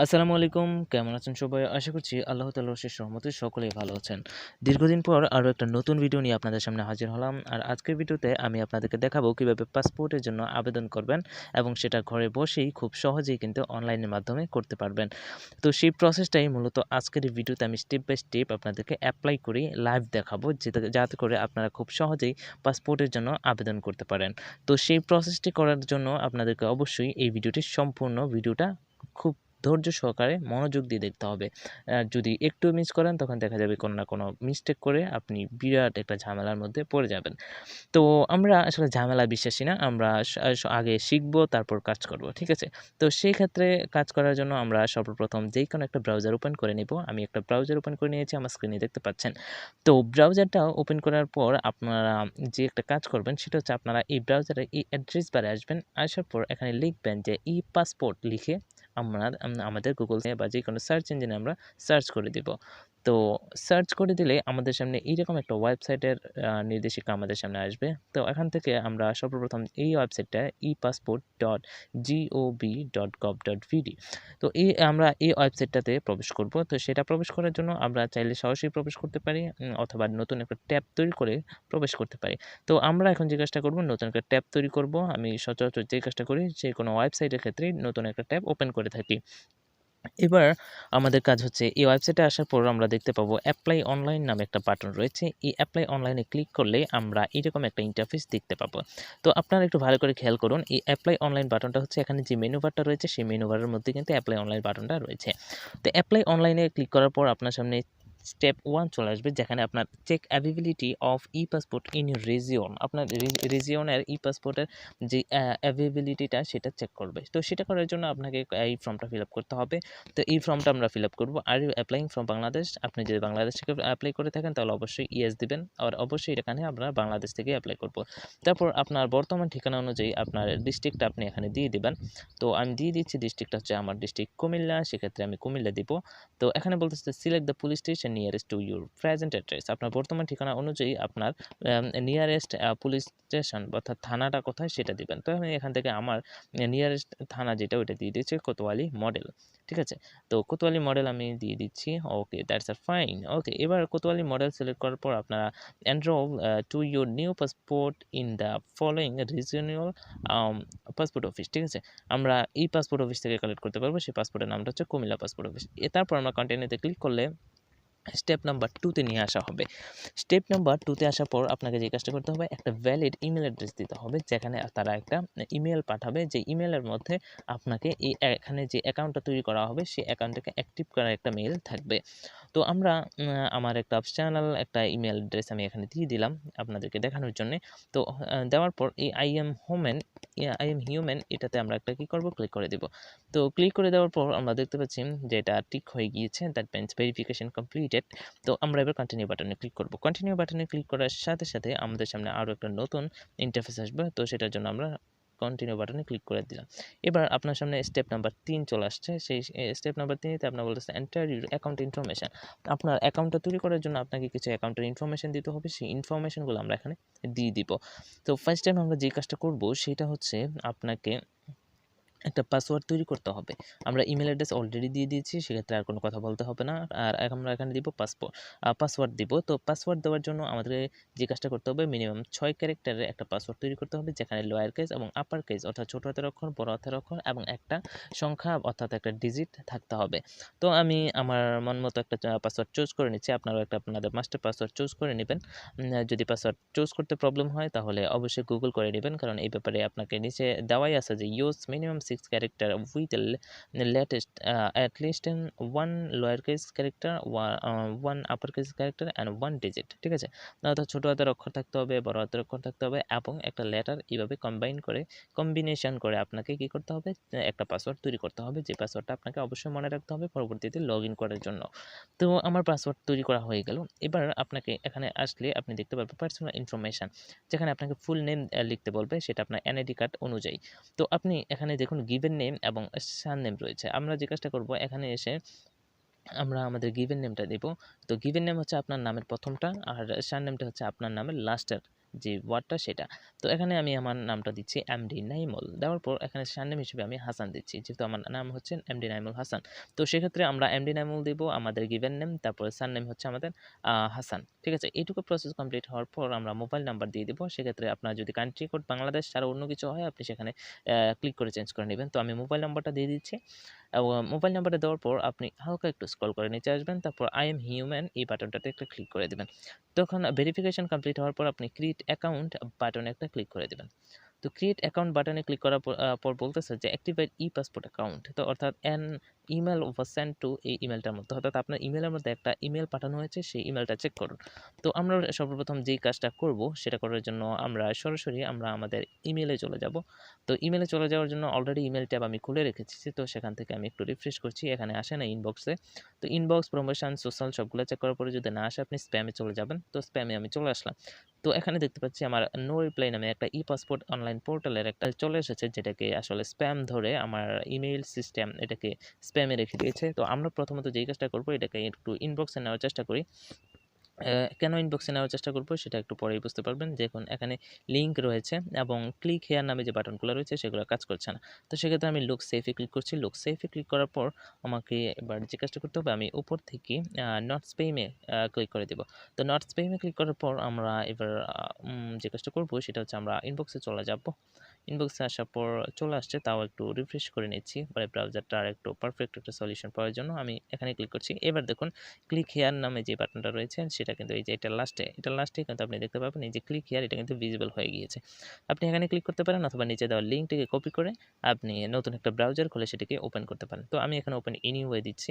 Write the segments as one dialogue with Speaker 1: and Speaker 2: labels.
Speaker 1: আসসালামু আলাইকুম। কেমন আছেন সবাই? আশা করছি আল্লাহ তাল্লাহ শেষ রহমতে সকলেই ভালো আছেন। দীর্ঘদিন পর আরও একটা নতুন ভিডিও নিয়ে আপনাদের সামনে হাজির হলাম। আর আজকের ভিডিওতে আমি আপনাদেরকে দেখাবো কীভাবে পাসপোর্টের জন্য আবেদন করবেন এবং সেটা ঘরে বসেই খুব সহজেই কিন্তু অনলাইনের মাধ্যমে করতে পারবেন। তো সেই প্রসেসটাই মূলত আজকের ভিডিওতে আমি স্টেপ বাই স্টেপ আপনাদেরকে অ্যাপ্লাই করি লাইভ দেখাবো যাতে করে আপনারা খুব সহজেই পাসপোর্টের জন্য আবেদন করতে পারেন। তো সেই প্রসেসটি করার জন্য আপনাদেরকে অবশ্যই এই ভিডিওটির সম্পূর্ণ ভিডিওটা খুব ধৈর্য সহকারে মনোযোগ দিয়ে দেখতে হবে। যদি একটু মিস করেন, তখন দেখা যাবে কোনো না কোনো মিস্টেক করে আপনি বিরাট একটা ঝামেলার মধ্যে পড়ে যাবেন। তো আমরা আসলে ঝামেলা বিশ্বাসী না, আমরা আগে শিখব, তারপর কাজ করব, ঠিক আছে? তো সেই ক্ষেত্রে কাজ করার জন্য আমরা সর্বপ্রথম যেই কোনো একটা ব্রাউজার ওপেন করে নিব। আমি একটা ব্রাউজার ওপেন করে নিয়েছি, আমার স্ক্রিনে দেখতে পাচ্ছেন। তো ব্রাউজারটা ওপেন করার পর আপনারা যে একটা কাজ করবেন, সেটা হচ্ছে আপনারা এই ব্রাউজারে এই অ্যাড্রেস বারে আসবেন, আসার পর এখানে লিখবেন যে ই পাসপোর্ট লিখে আমরা আমাদের গুগল বা যে কোনো সার্চ ইঞ্জিনে আমরা সার্চ করে দিব। তো সার্চ করে দিলে আমাদের সামনে এইরকম একটা ওয়েবসাইটের নির্দেশিকা আমাদের সামনে আসবে। তো এখান থেকে আমরা সর্বপ্রথম এই ওয়েবসাইটটা e passport dot GOB dot gov dot BD তো এই, আমরা এই ওয়েবসাইটটাতে প্রবেশ করব। তো সেটা প্রবেশ করার জন্য আমরা চাইলে সরাসরি প্রবেশ করতে পারি অথবা নতুন একটা ট্যাব তৈরি করে প্রবেশ করতে পারি। তো আমরা এখন যে কাজটা করব, নতুন একটা ট্যাব তৈরি করব। আমি সচরাচর যে কাজটা করি, যে কোনো ওয়েবসাইটের ক্ষেত্রে নতুন একটা ট্যাব ওপেন করে থাকি। এবার আমাদের কাজ হচ্ছে, এই ওয়েবসাইটে আসার পর আমরা দেখতে পাবো অ্যাপ্লাই অনলাইন নামে একটা বাটন রয়েছে। এই অ্যাপ্লাই অনলাইনে ক্লিক করলে আমরা এরকম একটা ইন্টারফেস দেখতে পাবো। তো আপনারা একটু ভালো করে খেয়াল করুন, এই অ্যাপ্লাই অনলাইন বাটনটা হচ্ছে এখানে যে মেনু বারটা রয়েছে, সেই মেনু বারের মধ্যে কিন্তু অ্যাপ্লাই অনলাইন বাটনটা রয়েছে। তো অ্যাপ্লাই অনলাইনে ক্লিক করার পর আপনার সামনে স্টেপ ওয়ান চলে আসবে, যেখানে আপনার check availability of e passport in region আপনার রিজিয়নের ই পাসপোর্টের যে অ্যাভেবিলিটিটা সেটা চেক করবে। তো সেটা করার জন্য আপনাকে এই ফর্মটা ফিল করতে হবে। তো এই ফর্মটা আমরা ফিল আপ করব। Are you applying from Bangladesh আপনি যদি বাংলাদেশ থেকে অ্যাপ্লাই করে থাকেন, তাহলে অবশ্যই ইয়েস দিবেন। আর অবশ্যই এখানে আমরা বাংলাদেশ থেকে অ্যাপ্লাই করব। তারপর আপনার বর্তমান ঠিকানা অনুযায়ী আপনার ডিস্ট্রিক্টটা আপনি এখানে দিয়ে দিবেন। তো আমি দিয়ে দিচ্ছি ডিস্ট্রিক্টটা হচ্ছে আমার ডিস্ট্রিক্ট কুমিল্লা, সেক্ষেত্রে আমি কুমিল্লা দিব। তো এখানে বলতেছে select the police station nearest to your present address আপনার বর্তমান ঠিকানা অনুযায়ী আপনার নিয়ারেস্ট পুলিশ স্টেশন অর্থাৎ থানাটা কোথায় সেটা দিবেন। তো আমি এখান থেকে আমার নিয়ারেস্ট থানা যেটা ওইটা দিয়ে দিচ্ছি কোতোয়ালি মডেল ঠিক আছে? তো কোতোয়ালি মডেল আমি দিয়ে দিচ্ছি okay that's R fine okay এবার কোতোয়ালি মডেল সিলেক্ট করার পর আপনারা enroll to your new passport in the following regional passport office ঠিক আছে? আমরা এই পাসপোর্ট অফিস থেকে কালেক্ট করতে পারব, সেই পাসপোর্টের নামটা হচ্ছে কুমিল্লা পাসপোর্ট অফিস তারপর আমরা কন্টিনিউতে ক্লিক করলে স্টেপ নাম্বার টুতে নিয়ে আসা হবে। স্টেপ নাম্বার টুতে আসার পর আপনাকে যে কাজটা করতে হবে, একটা ভ্যালিড ইমেল অ্যাড্রেস দিতে হবে, যেখানে তারা একটা ইমেল পাঠাবে। যে ইমেলের মধ্যে আপনাকে এই এখানে যে অ্যাকাউন্টটা তৈরি করা হবে, সেই অ্যাকাউন্টটাকে অ্যাক্টিভ করার একটা মেল থাকবে। তো আমরা আমার একটা অপশনাল একটা ইমেল অ্যাড্রেস আমি এখানে দিয়ে দিলাম আপনাদেরকে দেখানোর জন্য। তো দেওয়ার পর এই I am human I am human এটাতে আমরা একটা কী করব? ক্লিক করে দেব। তো ক্লিক করে দেওয়ার পর আমরা দেখতে পাচ্ছি যে এটা টিক হয়ে গিয়েছে দ্যাট মিনস ভেরিফিকেশন কমপ্লিটেড তো আমরা এবার কন্টিনিউ বাটনে ক্লিক করব। কন্টিনিউ বাটনে ক্লিক করার সাথে সাথে আমাদের সামনে আরও একটা নতুন ইন্টারফেস আসবে। তো সেটার জন্য আমরা কন্টিনিউ বাটনে ক্লিক করে দিলাম। এবার আপনার সামনে স্টেপ নাম্বার তিন চলে আসছে। সেই স্টেপ নাম্বার তিনতে আপনার বলতেছে এন্টার ইউর অ্যাকাউন্ট ইনফরমেশান আপনার অ্যাকাউন্টটা তৈরি করার জন্য আপনাকে কিছু অ্যাকাউন্টের ইনফরমেশান দিতে হবে। সেই ইনফরমেশানগুলো আমরা এখানে দিয়ে দিব। তো ফার্স্ট টাইম আমরা যে কাজটা করব, সেটা হচ্ছে আপনাকে একটা পাসওয়ার্ড তৈরি করতে হবে। আমরা ইমেল অ্যাড্রেস অলরেডি দিয়ে দিয়েছি, সেক্ষেত্রে আর কোনো কথা বলতে হবে না। আর আমরা এখানে দিব পাসপোর্ট পাসওয়ার্ড দিব। তো পাসওয়ার্ড দেওয়ার জন্য আমাদের যে কাজটা করতে হবে মিনিমাম ছয় ক্যারেক্টারের একটা পাসওয়ার্ড তৈরি করতে হবে, যেখানে লোয়ার কেস এবং আপার কেস অর্থাৎ ছোটো হাতের অক্ষর, বড় হাতের অক্ষর এবং একটা সংখ্যা, অর্থাৎ একটা ডিজিট থাকতে হবে। তো আমি আমার মন মতো একটা পাসওয়ার্ড চুজ করে নিচ্ছি। আপনারাও একটা আপনাদের মাস্টার পাসওয়ার্ড চুজ করে নেবেন। যদি পাসওয়ার্ড চুজ করতে প্রবলেম হয়, তাহলে অবশ্যই গুগল করে নেবেন। কারণ এই ব্যাপারে আপনাকে নিচে দেওয়াই আছে যে use minimum six character with latest at least in one lower case character one upper case character and one digit ঠিক আছে? অর্থাৎ ছোটো হাতের অক্ষর থাকতে হবে, বড় হাতের অক্ষর থাকতে হবে এবং একটা লেটার এইভাবে কম্বাইন করে কম্বিনেশন করে আপনাকে কি করতে হবে? একটা পাসওয়ার্ড তৈরি করতে হবে, যে পাসওয়ার্ডটা আপনাকে অবশ্যই মনে রাখতে হবে পরবর্তীতে লগ ইন করার জন্য। তো আমার পাসওয়ার্ড তৈরি করা হয়ে গেল। এবার আপনাকে এখানে আসলে আপনি দেখতে পারবেন পার্সোনাল ইনফরমেশান যেখানে আপনাকে ফুল নেম লিখতে বলবে, সেটা আপনার এনআইডি কার্ড অনুযায়ী। তো আপনি এখানে দেখুন গিভেন নেম এবং সান নেম রয়েছে। আমরা যে কাজটা করব, এখানে এসে আমরা আমাদের গিভেন নেমটা দেব। তো গিভেন নেম হচ্ছে আপনার নামের প্রথমটা, আর সার নেমটা হচ্ছে আপনার নামের লাস্টের যে ওয়ার্ডটা সেটা। তো এখানে আমি আমার নামটা দিচ্ছি এমডি নাইমুল দেওয়ার পর এখানে সারনেম হিসেবে আমি হাসান দিচ্ছি, যেহেতু আমার নাম হচ্ছে এমডি নাইমুল হাসান তো সেক্ষেত্রে আমরা এমডি নাইমুল দিব, আমাদের গিভেন নেম তারপরে সারনেম হচ্ছে আমাদের হাসান ঠিক আছে? এইটুকু প্রসেস কমপ্লিট হওয়ার পর আমরা মোবাইল নাম্বার দিয়ে দিব। সেক্ষেত্রে আপনার যদি কান্ট্রি কোড বাংলাদেশ ছাড়া অন্য কিছু হয়, আপনি সেখানে ক্লিক করে চেঞ্জ করে নেবেন। তো আমি মোবাইল নাম্বারটা দিয়ে দিচ্ছি। মোবাইল নাম্বারটা দেওয়ার পর আপনি হালকা একটু স্ক্রল করে নিচে আসবেন। তারপর আই এম হিউম্যান এই বাটনটাতে একটা ক্লিক করে দেবেন। তখন ভেরিফিকেশন কমপ্লিট হওয়ার পর আপনি ক্রিয়েট অ্যাকাউন্ট বাটনে একটা ক্লিক করে দেবেন। তো ক্রিয়েট অ্যাকাউন্ট বাটনে ক্লিক করার পর বলতেছে যে অ্যাক্টিভেট ই পাসপোর্ট অ্যাকাউন্ট তো অর্থাৎ an email over send to এই ইমেলটার মধ্যে। অর্থাৎ আপনার ইমেলের মধ্যে একটা ইমেল পাঠানো হয়েছে, সেই ইমেলটা চেক করুন। তো আমরা সর্বপ্রথম যেই কাজটা করব, সেটা করার জন্য আমরা সরাসরি আমরা আমাদের ইমেলে চলে যাব। তো ইমেলে চলে যাওয়ার জন্য অলরেডি ইমেল ট্যাব আমি খুলে রেখেছি, তো সেখান থেকে আমি একটু রিফ্রেশ করছি। এখানে আসে না ইনবক্সে তো ইনবক্স প্রমোশন সোশ্যাল সবগুলো চেক করার পরে যদি না আসে, আপনি স্প্যামে চলে যাবেন। তো স্প্যামে আমি চলে আসলাম। তো এখানে দেখতে পাচ্ছি আমার নো রিপ্লাই নামে একটা ই পাসপোর্ট অনলাইন পোর্টালের একটা চলে এসেছে যেটাকে আসলে স্প্যাম ধরে আমার ইমেইল সিস্টেম এটাকে স্প্যামে রেখে দিয়েছে। তো আমরা প্রথমত যেই কাজটা করব এটাকে একটু ইনবক্সে নেওয়ার চেষ্টা করি। কেন ইনবক্সে নেওয়ার চেষ্টা করব সেটা একটু পরেই বুঝতে পারবেন। দেখুন, এখানে লিঙ্ক রয়েছে এবং ক্লিক হেয়ার নামে যে বাটনগুলো রয়েছে সেগুলো কাজ করছে না। তো সেক্ষেত্রে আমি লুক সেফে ক্লিক করছি। লুক সেফে ক্লিক করার পর আমাকে এবার যে কাজটা করতে হবে, আমি উপর থেকে নট স্পেমে ক্লিক করে দেব। তো নট স্পেমে ক্লিক করার পর আমরা এবার যে কাজটা করব সেটা হচ্ছে আমরা ইনবক্সে চলে যাব। ইনবক্সে আসার পর চলে আসছে, তাও একটু রিফ্রেশ করে নিচ্ছি। মানে ব্রাউজারটা আর একটু পারফেক্ট একটা সলিউশন পাওয়ার জন্য আমি এখানে ক্লিক করছি। এবার দেখুন ক্লিক হেয়ার নামে যে বাটনটা রয়েছে, সেটা কিন্তু এই যে এটা লাস্টে এটা লাস্টে কিন্তু আপনি দেখতে পাবেন, এই যে ক্লিক হেয়ার এটা কিন্তু ভিজিবল হয়ে গিয়েছে। আপনি এখানে ক্লিক করতে পারেন অথবা নিচে দেওয়া লিঙ্কটিকে কপি করে আপনি নতুন একটা ব্রাউজার খুলে সেটাকে ওপেন করতে পারেন। তো আমি এখানে ওপেন এনিওয়ে দিচ্ছি।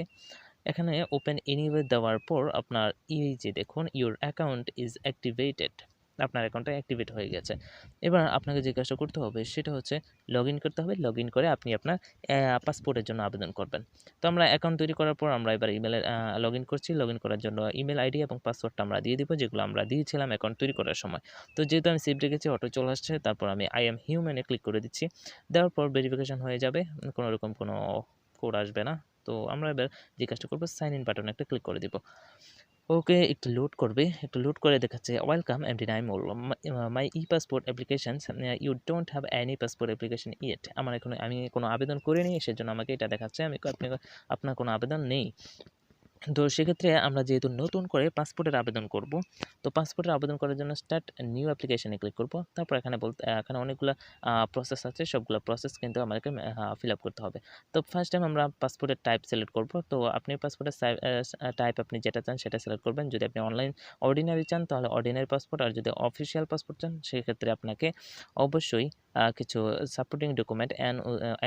Speaker 1: এখানে ওপেন এনিওয়ে দেওয়ার পর আপনার এই যে দেখুন ইউর অ্যাকাউন্ট ইজ অ্যাক্টিভেটেড আপনার অ্যাকাউন্টটা অ্যাক্টিভেট হয়ে গেছে। এবার আপনাকে কাজটা করতে হবে, সেটা হচ্ছে লগ করতে হবে লগ করে আপনি আপনার পাসপোর্টের জন্য আবেদন করবেন। তো আমরা অ্যাকাউন্ট তৈরি করার পর আমরা এবার ইমেলে লগ করছি। লগ করার জন্য ইমেল আইডি এবং পাসওয়ার্ডটা আমরা দিয়ে দিব, যেগুলো আমরা দিয়েছিলাম অ্যাকাউন্ট তৈরি করার সময়। তো যেহেতু আমি সেভ রেখেছি অটো চলে আসছে, তারপর আমি আই এম হিউম্যানে ক্লিক করে দিচ্ছি। দেওয়ার পর ভেরিফিকেশন হয়ে যাবে, কোনো রকম কোনো কোড আসবে না। তো আমরা এবার কাজটা করব সাইন ইন বাটনে একটা ক্লিক করে দিব। ওকে একটু লোড করবে, একটু লোড করে দেখাচ্ছে welcome M D MD Naimul my e passport application you don't have any passport application yet আমার এখন, আমি কোনো আবেদন করিনি, সেজন্য আমাকে এটা দেখাচ্ছে, আমি আপনি আপনার কোনো আবেদন নেই। তো সেক্ষেত্রে আমরা যেহেতু নতুন করে পাসপোর্টের আবেদন করব, তো পাসপোর্টের আবেদন করার জন্য স্টার্ট নিউ অ্যাপ্লিকেশনে ক্লিক করব। তারপর এখানে বলতে, এখানে অনেকগুলো প্রসেস আছে, সবগুলো প্রসেস কিন্তু আমাদেরকে ফিল আপ করতে হবে। তো ফার্স্ট টাইম আমরা পাসপোর্টের টাইপ সিলেক্ট করব। তো আপনি পাসপোর্টের টাইপ আপনি যেটা চান সেটা সিলেক্ট করবেন। যদি আপনি অনলাইন অর্ডিনারি চান, তাহলে অর্ডিনারি পাসপোর্ট আর যদি অফিসিয়াল পাসপোর্ট চান, সেক্ষেত্রে আপনাকে অবশ্যই কিছু সাপোর্টিং ডকুমেন্ট এন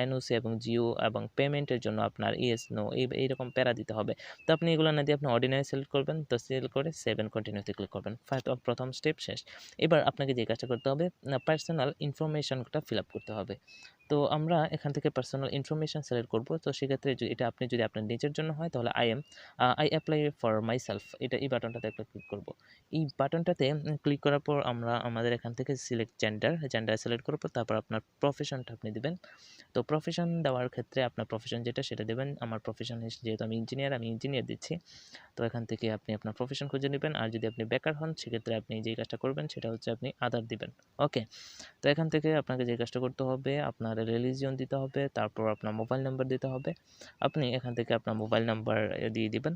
Speaker 1: এনওসি এবং জিও এবং পেমেন্টের জন্য আপনার ইএস নো এই, এইরকম প্যারা দিতে হবে। তো আপনি এগুলো না দিয়ে আপনি অর্ডিনারি সিলেক্ট করবেন, তো সিলেক্ট করে সেভেন কন্টিনিউতে ক্লিক করবেন। প্রথম স্টেপ শেষ। এবার আপনাকে যে কাজটা করতে হবে পার্সোনাল ইনফরমেশনটা ফিল আপ করতে হবে। তো আমরা এখান থেকে পার্সোনাল ইনফরমেশন সিলেক্ট করব। তো সেক্ষেত্রে এটা আপনি যদি আপনার নিজের জন্য হয়, তাহলে I am I apply for myself এটা এই বাটনটাতে একটা ক্লিক করব। এই বাটনটাতে ক্লিক করার পর আমরা আমাদের এখান থেকে সিলেক্ট জেন্ডার জেন্ডার সিলেক্ট করার পর তারপর আপনার প্রফেশনটা আপনি দেবেন। তো প্রফেশন দেওয়ার ক্ষেত্রে আপনার প্রফেশন যেটা সেটা দেবেন। আমার প্রফেশন যেহেতু আমি ইঞ্জিনিয়ার আমি ইঞ্জিনিয়ার দিচ্ছি। তো এখান থেকে আপনি আপনার প্রফেশন খুঁজে নেবেন। আর যদি আপনি বেকার হন, সেক্ষেত্রে আপনি যেই কাজটা করবেন, সেটা হচ্ছে আপনি আধার দিবেন। ওকে তো এখান থেকে আপনাকে যে কাজটা করতে হবে, আপনার রিলিজিয়ন দিতে হবে, তারপর আপনার মোবাইল নাম্বার দিতে হবে। আপনি এখান থেকে আপনার মোবাইল নাম্বার দিয়ে দিবেন।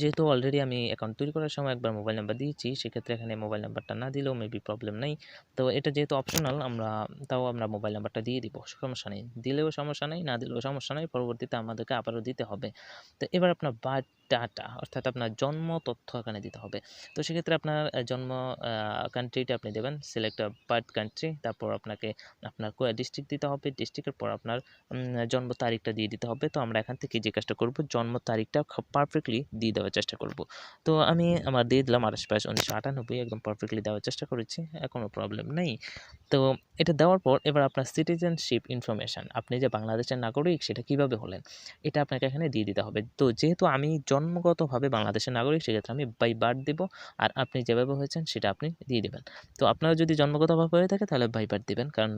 Speaker 1: যেহেতু অলরেডি আমি অ্যাকাউন্ট তৈরি করার সময় একবার মোবাইল নাম্বার দিয়েছি, সেক্ষেত্রে এখানে মোবাইল নাম্বারটা না দিলেও মেবি প্রবলেম নেই। তো এটা যেহেতু অপশনাল আমরা, তাও আমরা মোবাইল নাম্বারটা দিয়ে দিব সমস্যা নেই। দিলেও সমস্যা নেই, না দিলেও সমস্যা নেই, পরবর্তীতে আমাদেরকে আবারও দিতে হবে। তো এবার আপনার বার্থ ডাটা অর্থাৎ আপনার জন্ম তথ্য এখানে দিতে হবে। তো সেক্ষেত্রে আপনার জন্ম কান্ট্রিটা আপনি দেবেন সিলেক্ট বার্থ কান্ট্রি তারপর আপনাকে আপনার কোয়া ডিস্ট্রিক্ট দিতে হবে ডিস্ট্রিক্টের পর আপনার জন্ম তারিখটা দিয়ে দিতে হবে। তো আমরা এখান থেকে যে কাজটা করব, জন্ম তারিখটা পারফেক্টলি দিয়ে দেওয়ার চেষ্টা করব। তো আমি আমার দিয়ে দিলাম আঠাশ পাঁচ উনিশশো আটানব্বই একদম পারফেক্টলি দেওয়ার চেষ্টা করেছি কোনো প্রবলেম নেই। তো এটা দেওয়ার পর এবার আপনার সিটিজেনশিপ ইনফরমেশান আপনি যে বাংলাদেশের নাগরিক সেটা কীভাবে হলেন এটা আপনাকে এখানে দিয়ে দিতে হবে। তো যেহেতু আমি জন্মগতভাবে বাংলাদেশের নাগরিক সেক্ষেত্রে আমি বাই বার্থ দেবো আর আপনি যেভাবে হয়েছেন সেটা আপনি দিয়ে দেবেন। তো আপনারা যদি জন্মগতভাবে হয়ে থাকে তাহলে বাই বার্থ দেবেন কারণ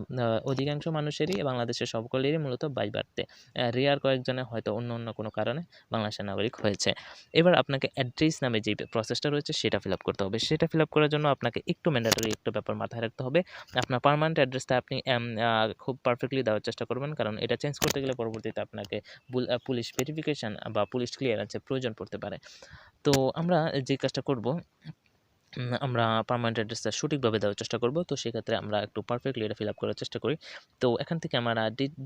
Speaker 1: অধিকাংশ মানুষেরই বাংলাদেশের সকলেরই মূলত বাই বার্থে রেয়ার কয়েকজনের হয়তো অন্য অন্য কোনো কারণে বাংলাদেশের নাগরিক হয়েছে। এবার আপনাকে অ্যাড্রেস নামে যে প্রসেসটা রয়েছে সেটা ফিল করতে হবে। সেটা ফিল করার জন্য আপনাকে একটু ম্যান্ডেটরি একটু ব্যাপার মাথায় রাখতে হবে। আপনার পারমানেন্ট অ্যাড্রেসটা আপনি খুব পারফেক্টলি দেওয়ার চেষ্টা করবেন। কারণ এটা চেঞ্জ করতে গেলে পরবর্তীতে আপনাকে পুলিশ ভেরিফিকেশান বা পুলিশ ক্লিয়ারেন্সের প্রয়োজন পড়তে পারে। তো আমরা যে কাজটা করব আমরা পারমানেন্ট অ্যাড্রেসটা সঠিকভাবে দেওয়ার চেষ্টা করব। তো সেক্ষেত্রে আমরা একটু পারফেক্টলি এটা ফিল আপ করার চেষ্টা করি। তো এখান থেকে আমরা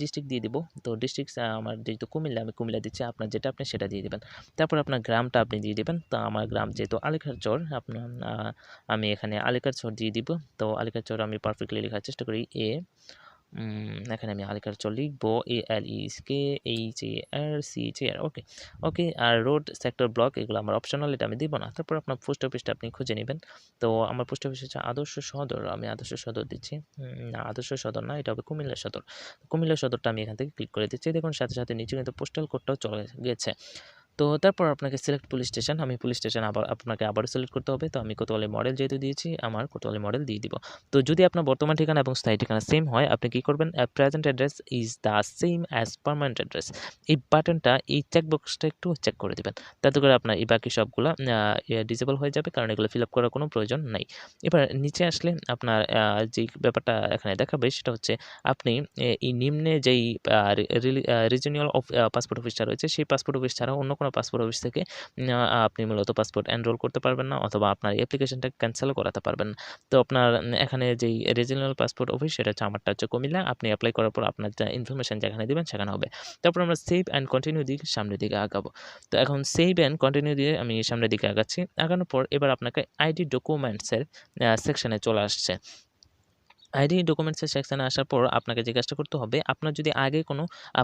Speaker 1: ডিস্ট্রিক্ট দিয়ে দিব। তো ডিস্ট্রিক্ট আমার যেহেতু কুমিল্লা, আমি কুমিল্লা দিচ্ছি, আপনার যেটা আপনি সেটা দিয়ে দেবেন। তারপর আপনার গ্রামটা আপনি দিয়ে দেবেন। তো আমার গ্রাম যেহেতু আলিকার চর, আপনার আমি এখানে আলিকার চর দিয়ে দিব। তো আলিকার চর আমি পারফেক্টলি লেখার চেষ্টা করি এ এখানে আমি আলিকার চর লিখব A L E K H A R C R okay okay R road sector block এগুলো আমার অপশনাল এটা আমি দিব না। তারপর আপনার পোস্ট অফিসটা আপনি খুঁজে নেবেন। তো আমার পোস্ট অফিস হচ্ছে আদর্শ সদর, আমি আদর্শ সদর দিচ্ছি। না, আদর্শ সদর না, এটা হবে কুমিল্লা সদর। কুমিল্লা সদরটা আমি এখান থেকে ক্লিক করে দিচ্ছি। দেখুন, সাথে সাথে নিচে কিন্তু পোস্টাল কোডটাও চলে গেছে। তো তারপর আপনাকে সিলেক্ট পুলিশ স্টেশন আমি পুলিশ স্টেশন আবার আপনাকে আবার সিলেক্ট করতে হবে। তো আমি কোতোয়ালি মডেল যেহেতু দিয়েছি, আমার কোতোয়ালি মডেল দিয়ে দিব। তো যদি আপনার বর্তমান ঠিকানা এবং স্থায়ী ঠিকানা সেম হয়, আপনি কি করবেন? Present address is the same as permanent address এই বাটনটা এই চেকবক্সটা একটু চেক করে দেবেন। তাতে করে আপনার এই বাকি সবগুলো ডিসেবল হয়ে যাবে, কারণ এগুলো ফিল আপ করার কোনো প্রয়োজন নাই। এবার নিচে আসলে আপনার যেই ব্যাপারটা এখানে দেখাবে, সেটা হচ্ছে আপনি এই নিম্নে যেই রিজিওনাল অফ পাসপোর্ট অফিসটা রয়েছে, সেই পাসপোর্ট অফিস ছাড়া অন্য কোনো পাসপোর্ট অফিস থেকে আপনি মূলত পাসপোর্ট এনরোল করতে পারবেন না অথবা আপনার অ্যাপ্লিকেশনটা ক্যান্সেলও করাতে পারবেন তো আপনার এখানে যেই রিজিনাল পাসপোর্ট অফিস সেটা হচ্ছে আমারটা হচ্ছে কুমিল্লা, আপনি অ্যাপ্লাই করার পর আপনার যা ইনফরমেশন যেখানে দিবেন সেখানে হবে। তারপর আমরা সেভ অ্যান্ড কন্টিনিউ দিয়ে সামনের দিকে আগাবো। তো এখন সেভ অ্যান্ড কন্টিনিউ দিয়ে আমি সামনের দিকে আগাচ্ছি। আগানোর পর এবার আপনাকে আইডি ডকুমেন্টসের সেকশনে চলে আসছে। আইডি ডকুমেন্টসের সেকশানে আসার পর আপনাকে কাজটা করতে হবে, আপনার যদি আগে কোনো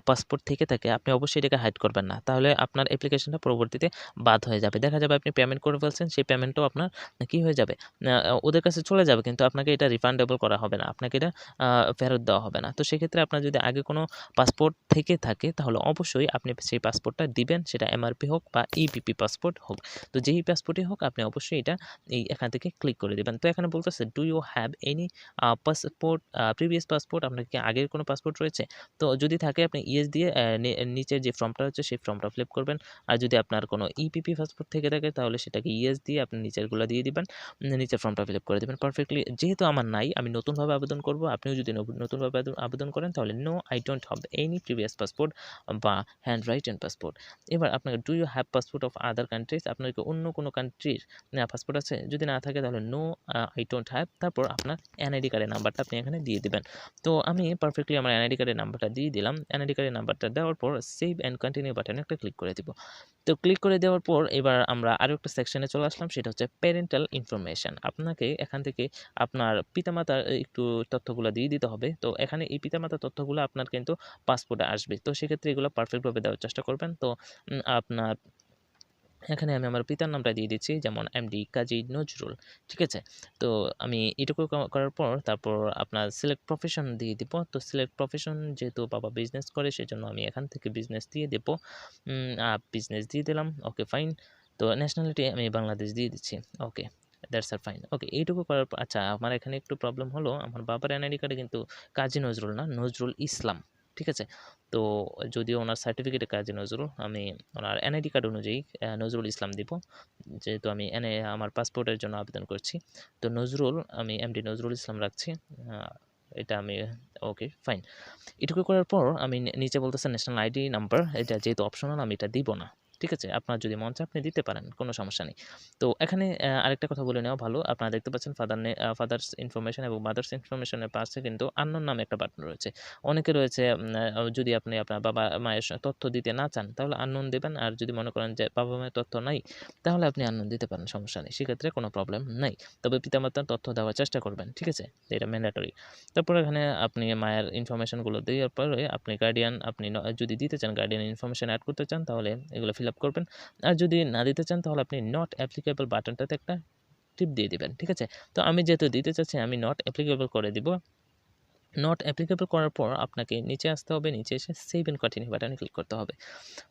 Speaker 1: পাসপোর্ট থেকে থাকে, আপনি অবশ্যই এটাকে হাইড করবেন না। তাহলে আপনার অ্যাপ্লিকেশনটা পরবর্তীতে বাদ হয়ে যাবে। দেখা যাবে আপনি পেমেন্ট করে ফেলছেন, সেই পেমেন্টও আপনার কি হয়ে যাবে? ওদের কাছে চলে যাবে, কিন্তু আপনাকে এটা রিফান্ডেবল করা হবে না। আপনাকে এটা ফেরত দেওয়া হবে না। তো সেক্ষেত্রে আপনার যদি আগে কোনো পাসপোর্ট থেকে থাকে, তাহলে অবশ্যই আপনি সেই পাসপোর্টটা দিবেন, সেটা এমআরপি হোক বা ইপিপি পাসপোর্ট হোক। তো যেই পাসপোর্টই হোক, আপনি অবশ্যই এটা এই এখান থেকে ক্লিক করে দেবেন। তো এখানে বলতেছে do you have any passport previous passport আপনার কি আগের কোনো পাসপোর্ট রয়েছে? তো যদি থাকে আপনি ইএস দিয়ে আহ, নিচের যে ফর্মটা হচ্ছে সেই ফর্মটা ফিল করবেন। আর যদি আপনার কোনো ইপিপি পাসপোর্ট থেকে থাকে তাহলে সেটাকে ইএস দিয়ে আপনি নিচেরগুলো দিয়ে দিবেন। নিচের ফর্মটা ফিল করে দেবেন পারফেক্টলি যেহেতু আমার নাই আমি নতুনভাবে আবেদন করব আপনিও যদি নতুনভাবে আবেদন- আবেদন করেন তাহলে no I don't have any previous passport বা হ্যান্ড রাইটেন পাসপোর্ট এবার আপনাকে do you have passport of other countries আপনার কি অন্য কোনো কান্ট্রির পাসপোর্ট আছে? যদি না থাকে তাহলে নো আই ডোন্ট হ্যাভ তারপর আপনার এনআইডি কার্ডের নাম্বারটা আপনি এখানে দিয়ে দেবেন। তো আমি পারফেক্টলি আমার এনআইডি কার্ডের নাম্বারটা দিয়ে দিলাম। এনআইডি কার্ডের নাম্বারটা দেওয়ার পর সেভ অ্যান্ড কন্টিনিউ বাটনে একটা ক্লিক করে দিব। তো ক্লিক করে দেওয়ার পর এবার আমরা আরও একটা সেকশনে চলে আসলাম, সেটা হচ্ছে প্যারেন্টাল ইনফরমেশন আপনাকে এখান থেকে আপনার পিতামাতার একটু তথ্যগুলো দিয়ে দিতে হবে। তো এখানে এই পিতামাতার তথ্যগুলো আপনার কিন্তু পাসপোর্টে আসবে। তো সেক্ষেত্রে এগুলো পারফেক্টভাবে দেওয়ার চেষ্টা করবেন। তো আপনার এখানে আমি আমার পিতার নামটা দিয়ে দিচ্ছি, যেমন এমডি কাজী নজরুল, ঠিক আছে? তো আমি এটুকু করার পর তারপর আপনার সিলেক্ট প্রফেশন দিয়ে দিব। তো সিলেক্ট প্রফেশন যেহেতু বাবা বিজনেস করে, সেজন্য আমি এখান থেকে বিজনেস দিয়ে দেব। বিজনেস দিয়ে দিলাম ওকে ফাইন তো ন্যাশনালিটি আমি বাংলাদেশ দিয়ে দিচ্ছি okay that's R fine okay এইটুকু করার পর আচ্ছা আমার এখানে একটু প্রবলেম হলো, আমার বাবার এনআইডি কার্ডে কিন্তু কাজী নজরুল না, নজরুল ইসলাম। ঠিক আছে? তো যদিও ওনার সার্টিফিকেটে কাজে নজরুল, আমি ওনার এনআইডি কার্ড অনুযায়ী নজরুল ইসলাম দিব। যেহেতু আমি এনএ আমার পাসপোর্টের জন্য আবেদন করছি। তো নজরুল, আমি এমডি নজরুল ইসলাম রাখছি। এটা আমি ওকে ফাইন এটুকু করার পর আমি নিচে বলতেছে ন্যাশনাল আইডি নাম্বার এটা যেহেতু অপশনাল আমি এটা দিব না। ঠিক আছে? আপনার যদি মন চায় আপনি দিতে পারেন, কোনো সমস্যা নেই। তো এখানে আরেকটা কথা বলে নেওয়া ভালো। আপনারা দেখতে পাচ্ছেন ফাদার ফাদার্স ইনফরমেশন এবং মাদার্স ইনফরমেশনের পাশে কিন্তু আন্নোর নামে একটা বাটন রয়েছে। অনেকে রয়েছে যদি আপনি আপনার বাবা মায়ের তথ্য দিতে না চান, তাহলে আননোন দেবেন। আর যদি মনে করেন যে বাবা মায়ের তথ্য নাই, তাহলে আপনি আননোন দিতে পারেন, সমস্যা নেই। সেক্ষেত্রে কোনো প্রবলেম নাই। তবে পিতামাতার তথ্য দেওয়ার চেষ্টা করবেন, ঠিক আছে? এটা ম্যান্ডেটরি। তারপর এখানে আপনি মায়ের ইনফরমেশনগুলো দেওয়ার পরে আপনি গার্ডিয়ান আপনি যদি দিতে চান গার্ডিয়ান ইনফরমেশন অ্যাড করতে চান, তাহলে এগুলো ফিল আপ করবেন। আর যদি না দিতে চান, তাহলে আপনি নট অ্যাপ্লিকেবল বাটনটাতে একটা টিপ দিয়ে দিবেন, ঠিক আছে? তো আমি যেহেতু দিতে চাচ্ছি, আমি নট অ্যাপ্লিকেবল করে দিব। নট অ্যাপ্লিকেবল করার পর আপনাকে নিচে আসতে হবে, নিচে এসে সেভ এন্ড কন্টিনিউ বাটনে ক্লিক করতে হবে।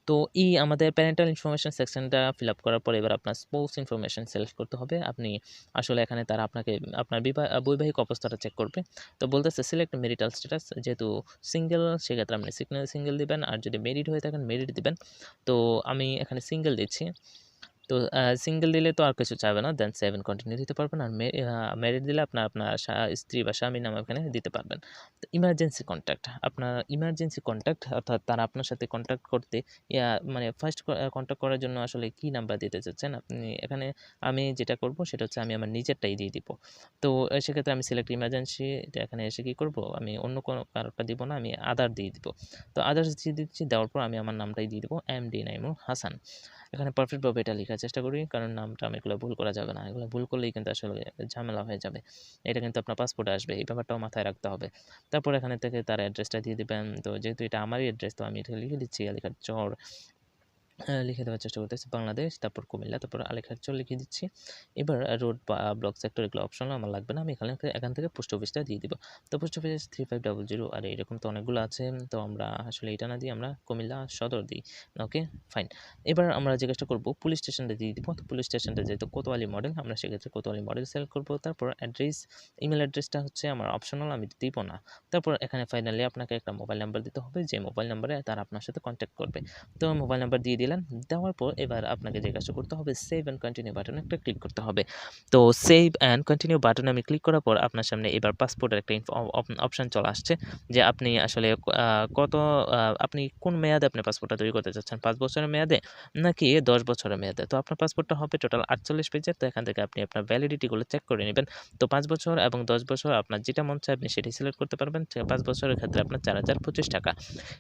Speaker 1: তো এই আমাদের প্যারেন্টাল ইনফরমেশন সেকশনটা ফিল আপ করার পর এবার আপনার স্পোর্টস ইনফরমেশন সিলেক্ট করতে হবে। আপনি আসলে এখানে তারা আপনাকে, আপনার বিবাহ, বৈবাহিক অবস্থাটা চেক করবে। তো বলতেছে সিলেক্ট মেরিটাল স্ট্যাটাস যেহেতু সিঙ্গেল সেক্ষেত্রে আপনি সিগন্যাল সিঙ্গেল দিবেন। আর যদি মেরিড হয়ে থাকেন মেরিড দিবেন। তো আমি এখানে সিঙ্গেল দিচ্ছি। তো সিঙ্গেল দিলে তো আর কিছু চাবে না দেন সেভেন কন্টিনিউ দিতে পারবেন। আর ম্যারিড দিলে আপনার আপনার স্ত্রী বা স্বামীর নাম এখানে দিতে পারবেন। তো ইমার্জেন্সি কন্ট্যাক্ট আপনার ইমার্জেন্সি কন্ট্যাক্ট অর্থাৎ তারা আপনার সাথে কন্ট্যাক্ট করতে মানে ফার্স্ট কন্ট্যাক্ট করার জন্য আসলে কি নাম্বার দিতে চাচ্ছেন? আপনি এখানে আমি যেটা করব সেটা হচ্ছে আমি আমার নিজেরটাই দিয়ে দিব। তো সেক্ষেত্রে আমি সিলেক্ট ইমার্জেন্সি এখানে এসে কি করব? আমি অন্য কোনো কারোটা দিব না, আমি আদার দিয়ে দিব। তো আদার্স দিয়ে দিচ্ছি, দেওয়ার পর আমি আমার নামটাই দিয়ে দিব এম ডি নাইমুর হাসান এখানে পারফেক্টভাবে এটা লেখার চেষ্টা করি। কারণ নামটা আমি এগুলো ভুল করা যাবে না। এগুলো ভুল করলেই কিন্তু আসলে ঝামেলা হয়ে যাবে। এটা কিন্তু আপনার পাসপোর্টে আসবে। এই ব্যাপারটাও মাথায় রাখতে হবে। তারপর এখানে থেকে তার অ্যাড্রেসটা দিয়ে দেবেন। তো যেহেতু এটা আমারই অ্যাড্রেস তো আমি এটা লিখে দিচ্ছি। এলাকার চর। লিখে দেওয়ার চেষ্টা করতেছি। বাংলাদেশ, তারপর কুমিল্লা, তারপর আলেখার চর লিখে দিচ্ছি। এবার রোড বা ব্লক সেক্টর এগুলো অপশন আমার লাগবে না, আমি এখানে এখান থেকে পোস্ট অফিসটা দিয়ে দিব। তো post office three five double zero আর এরকম তো অনেকগুলো আছে, তো আমরা আসলে এটা না দিয়ে আমরা কুমিল্লা সদর দিই। ওকে ফাইন এবার আমরা কাজটা করব পুলিশ স্টেশনটা দিয়ে দিব। তো পুলিশ স্টেশনটা যেহেতু কোতোয়ালি মডেল আমরা সেক্ষেত্রে কোতোয়ালি মডেল সিলেক্ট করব। তারপর অ্যাড্রেস ইমেল অ্যাড্রেসটা হচ্ছে আমার অপশনাল আমি দিব না। তারপর এখানে ফাইনালি আপনাকে একটা মোবাইল নাম্বার দিতে হবে, যে মোবাইল নাম্বারে তারা আপনার সাথে কন্ট্যাক্ট করবে। তো মোবাইল নাম্বার দিয়ে দিলেন, দেওয়ার পর এবার আপনাকে যে কাজটা করতে হবে সেভ অ্যান্ড কন্টিনিউ বাটনে একটা ক্লিক করতে হবে। তো সেভ অ্যান্ড কন্টিনিউ বাটনে আমি ক্লিক করার পর আপনার সামনে এবার পাসপোর্টের একটা অপশন চলে আসছে যে আপনি আসলে কত আপনি কোন মেয়াদে আপনি পাসপোর্টটা তৈরি করতে চাচ্ছেন? পাঁচ বছরের মেয়াদে নাকি দশ বছরের মেয়াদে? তো আপনার পাসপোর্টটা হবে টোটাল আটচল্লিশ পেজের তো এখান থেকে আপনি আপনার ভ্যালিডিটিগুলো চেক করে নেবেন। তো পাঁচ বছর এবং দশ বছর আপনার যেটা মন চায় আপনি সেটাই সিলেক্ট করতে পারবেন। পাঁচ বছরের ক্ষেত্রে আপনার চার হাজার পঁচিশ টাকা।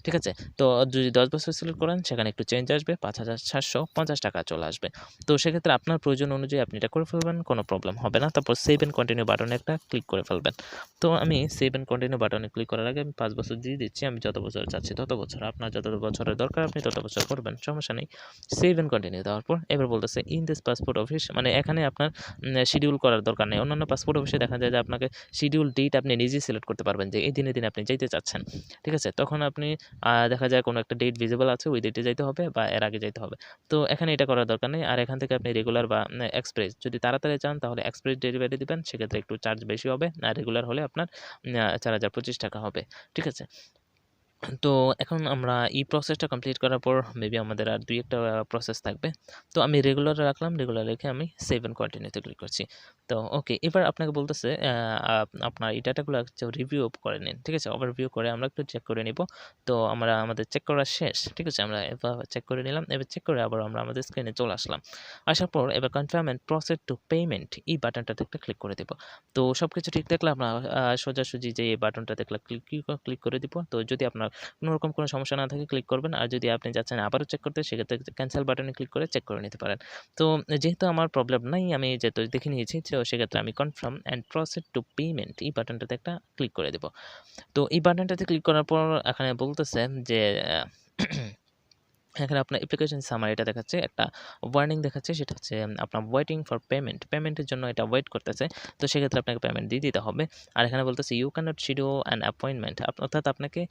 Speaker 1: ঠিক আছে? তো যদি দশ বছর সিলেক্ট করেন, সেখানে একটু চেঞ্জ আসবে। পাঁচ হাজার সাতশো পঞ্চাশ টাকা চলে আসবে। তো সেক্ষেত্রে আপনার প্রয়োজন অনুযায়ী আপনি এটা করে ফেলবেন, কোনো প্রবলেম হবে না। তারপর সেভ অ্যান্ড কন্টিনিউ বাটনে একটা ক্লিক করে ফেলবেন। তো আমি সেভ অ্যান্ড কন্টিনিউ বাটনে ক্লিক করার আগে আমি পাঁচ বছর দিয়ে দিচ্ছি, আমি যত বছর চাচ্ছি তত বছর। আপনার যত বছরের দরকার, আপনি তত বছর করবেন, সমস্যা নেই। সেভ অ্যান্ড কন্টিনিউ দেওয়ার পর এবার বলতেছে ইন দিস পাসপোর্ট অফিস মানে এখানে আপনার শিডিউল করার দরকার নেই। অন্যান্য পাসপোর্ট অফিসে দেখা যায় যে আপনাকে শিডিউল ডেট আপনি নিজেই সিলেক্ট করতে পারবেন যে এই দিনে দিনে আপনি যাইতে চাচ্ছেন। ঠিক আছে? তখন আপনি দেখা যায় কোনো একটা ডেট ভিজিবল আছে, ওই ডেটে যাইতে হবে বা এর আগে যাইতে হবে। তো এখানে এটা করার দরকার নেই। আর এখান থেকে আপনি রেগুলার বা এক্সপ্রেস যদি তাড়াতাড়ি চান তাহলে এক্সপ্রেস ডেলিভারি দেবেন। সেক্ষেত্রে একটু চার্জ বেশি হবে। আর রেগুলার হলে আপনার চার হাজার পঁচিশ টাকা হবে। ঠিক আছে? তো এখন আমরা এই প্রসেসটা কমপ্লিট করার পর মেবি আমাদের আর দুই একটা প্রসেস থাকবে। তো আমি রেগুলার রাখলাম রেগুলার রেখে আমি সেভ অ্যান্ড কন্টিনিউতে ক্লিক করছি। তো ওকে এবার আপনাকে বলতেছে আপনার এই ডাটাগুলো রিভিউ করে নিন, ঠিক আছে? ওভার ওভারভিউ করে আমরা একটু চেক করে নিব। তো আমরা, আমাদের চেক করা শেষ, ঠিক আছে? আমরা এবার চেক করে নিলাম, এবার চেক করে আবার আমরা আমাদের স্ক্রিনে চলে আসলাম। আসার পর এবার confirm and process to payment এই বাটনটাতে একটা ক্লিক করে দেবো। তো সব কিছু ঠিক থাকলে আমরা সোজাসুজি যে এই বাটনটাতে ক্লিক ক্লিক করে দিব। তো যদি আপনার কোনো রকম কোনো সমস্যা না থাকে ক্লিক করবেন। আর যদি আপনি যাচ্ছেন আবারও চেক করতে, সেক্ষেত্রে ক্যান্সেল বাটনে ক্লিক করে চেক করে নিতে পারেন। তো যেহেতু আমার প্রবলেম নাই, আমি যেহেতু দেখে নিয়েছি, তো সেক্ষেত্রে আমি confirm and proceed to payment এই বাটনটাতে একটা ক্লিক করে দেবো। তো এই বাটনটাতে ক্লিক করার পর এখানে বলতেছে যে এখানে আপনার অ্যাপ্লিকেশন সামারিটা দেখাচ্ছে, একটা ওয়ার্নিং দেখাচ্ছে, সেটা হচ্ছে আপনার ওয়েটিং ফর পেমেন্ট পেমেন্টের জন্য এটা ওয়েট করতেছে, তো সেক্ষেত্রে আপনাকে পেমেন্ট দিয়ে দিতে হবে। আর এখানে বলতেছে you cannot schedule an appointment অর্থাৎ আপনাকে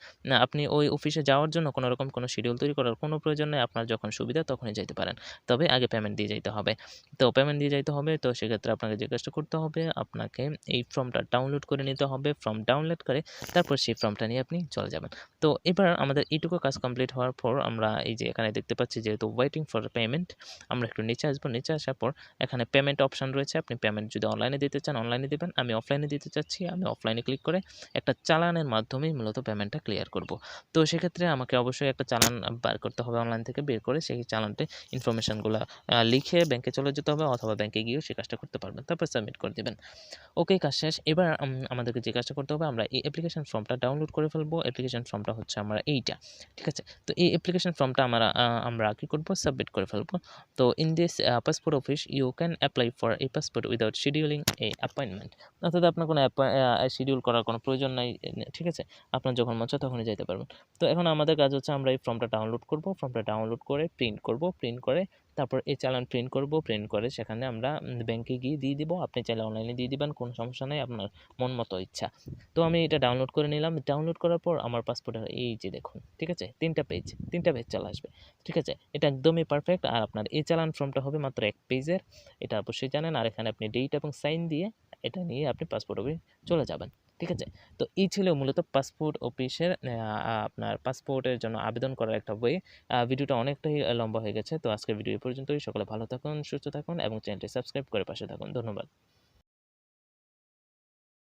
Speaker 1: আপনি ওই অফিসে যাওয়ার জন্য কোনো রকম কোনো শিডিউল তৈরি করার কোনো প্রয়োজন নেই, আপনার যখন সুবিধা তখনই যেতে পারেন। তবে আগে পেমেন্ট দিয়ে যেতে হবে। তো পেমেন্ট দিয়ে যেতে হবে, তো সেক্ষেত্রে আপনাকে কাজটা করতে হবে, আপনাকে এই ফর্মটা ডাউনলোড করে নিতে হবে ফর্ম ডাউনলোড করে, তারপর সেই ফর্মটা নিয়ে আপনি চলে যাবেন। তো এবার আমাদের এইটুকু কাজ কমপ্লিট হওয়ার পর আমরা এই যে এখানে দেখতে পাচ্ছি যেহেতু ওয়েটিং ফর পেমেন্ট আমরা একটু নিচে আসব। নিচে আসার পর এখানে পেমেন্ট অপশন রয়েছে। আপনি পেমেন্ট যদি অনলাইনে দিতে চান অনলাইনে দিবেন। আমি অফলাইনে দিতে চাচ্ছি। আমি অফলাইনে ক্লিক করে একটা চালানের মাধ্যমেই মূলত পেমেন্টটা ক্লিয়ার করব। তো সেক্ষেত্রে আমাকে অবশ্যই একটা চালান বার করতে হবে অনলাইন থেকে, বের করে সেই চালানটি ইনফরমেশনগুলো লিখে ব্যাংকে চলে যেতে হবে অথবা ব্যাংকে গিয়েও সেই কাজটা করতে পারবেন। তারপর সাবমিট করে দেবেন। ওকে, কাজ শেষ। এবার আমাদেরকে যে কাজটা করতে হবে, আমরা এই অ্যাপ্লিকেশন ফর্মটা ডাউনলোড করে ফেলব। অ্যাপ্লিকেশন ফর্মটা হচ্ছে আমরা এইটা, ঠিক আছে? তো এই অ্যাপ্লিকেশন ফর্মটা আমরা আহ, আমরা কী করব? সাবমিট করে ফেলব। তো in this passport office you can apply for a passport without scheduling an appointment অর্থাৎ আপনার কোনো শিডিউল করার কোনো প্রয়োজন নাই ঠিক আছে? আপনার যখন মন চায় তখনই যেতে পারবেন। তো এখন আমাদের কাজ হচ্ছে আমরা এই ফর্মটা ডাউনলোড করব। ফর্মটা ডাউনলোড করে প্রিন্ট করব। প্রিন্ট করে তারপর এই চালান প্রিন্ট করব প্রিন্ট করে সেখানে আমরা ব্যাংকে গিয়ে দিয়ে দিব। আপনি চাইলে অনলাইনে দিয়ে দিবেন, কোনো সমস্যা নেই, আপনার মন মতো ইচ্ছা। তো আমি এটা ডাউনলোড করে নিলাম। ডাউনলোড করার পর আমার পাসপোর্টের এই যে দেখুন, ঠিক আছে? তিনটা পেজ তিনটা পেজ চলে আসবে, ঠিক আছে? এটা একদমই পারফেক্ট আর আপনার এই চালান ফর্মটা হবে মাত্র এক পেজের এটা অবশ্যই জানেন। আর এখানে আপনি ডেট এবং সাইন দিয়ে এটা নিয়ে আপনি পাসপোর্ট অফিস চলে যাবেন। ঠিক আছে? তো এই ছিল মূলত পাসপোর্ট অফিসের আপনার পাসপোর্টের জন্য আবেদন করার একটা বই ভিডিওটা অনেকটাই লম্বা হয়ে গেছে, তো আজকের ভিডিও এ পর্যন্তই। সকলে ভালো থাকুন, সুস্থ থাকুন এবং চ্যানেলটি সাবস্ক্রাইব করে পাশে থাকুন। ধন্যবাদ।